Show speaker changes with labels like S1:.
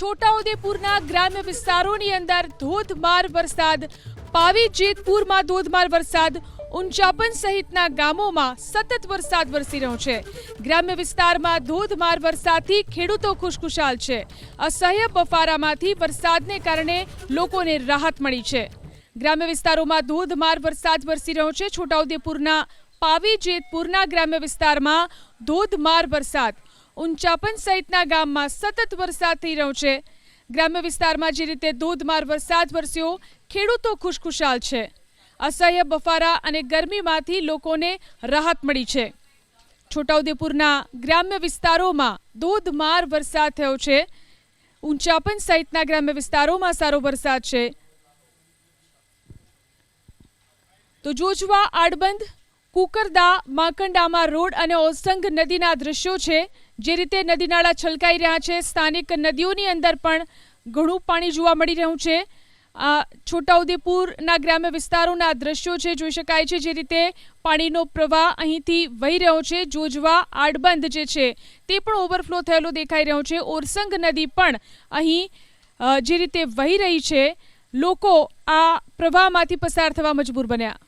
S1: છોટાઉદેપુરના ગ્રામ્ય વિસ્તારોની અંદર ધોધમાર વરસાદ. પાવી જેતપુરમાં ધોધમાર વરસાદ. ઉંચાપન સહિતના ગામોમાં સતત વરસાદ વરસી રહ્યો છે. ગ્રામ્ય વિસ્તારમાં ધોધમાર વરસાદથી ખેડૂતો ખુશખુશાલ છે. અસહ્ય બફારામાંથી વરસાદને કારણે લોકોને રાહત મળી છે. ગ્રામ્ય વિસ્તારોમાં ધોધમાર વરસાદ વરસી રહ્યો છે. છોટાઉદેપુરના પાવી જેતપુરના ગ્રામ્ય વિસ્તારમાં ધોધમાર વરસાદ. ઉંચાપન સહિતના ગામમાં સતત વરસાદ થઈ રહ્યો છે. ગ્રામ્ય વિસ્તારમાં જે રીતે ધોધમાર વરસાદ વરસ્યો, ખેડૂતો ખુશખુશાલ છે. અસહ્ય બફારા અને ગરમીમાંથી લોકોને રાહત મળી છે. છોટાઉદેપુરના ગ્રામ્ય વિસ્તારોમાં ધોધમાર વરસાદ થયો છે. ઉંચાપન સહિતના ગ્રામ્ય વિસ્તારોમાં સારો વરસાદ છે. તો જોજવા આડબંધ કુકરદા, માંકંડામાં રોડ અને ઓસંગ નદીના દ્રશ્યો છે, જે રીતે નદી નાળા છલકાઈ રહ્યા છે. સ્થાનિક નદીઓની અંદર પણ ઘણું પાણી જોવા મળી રહ્યું છે. આ છોટાઉદેપુરના ગ્રામ્ય વિસ્તારોના દ્રશ્યો છે, જોઈ શકાય છે, જે રીતે પાણીનો પ્રવાહ અહીંથી વહી રહ્યો છે. જોજવા આડબંધ જે છે, તે પણ ઓવરફ્લો થયેલો દેખાઈ રહ્યો છે. ઓરસંગ નદી પણ અહીં જે રીતે વહી રહી છે, લોકો આ પ્રવાહમાંથી પસાર થવા મજબૂર બન્યા.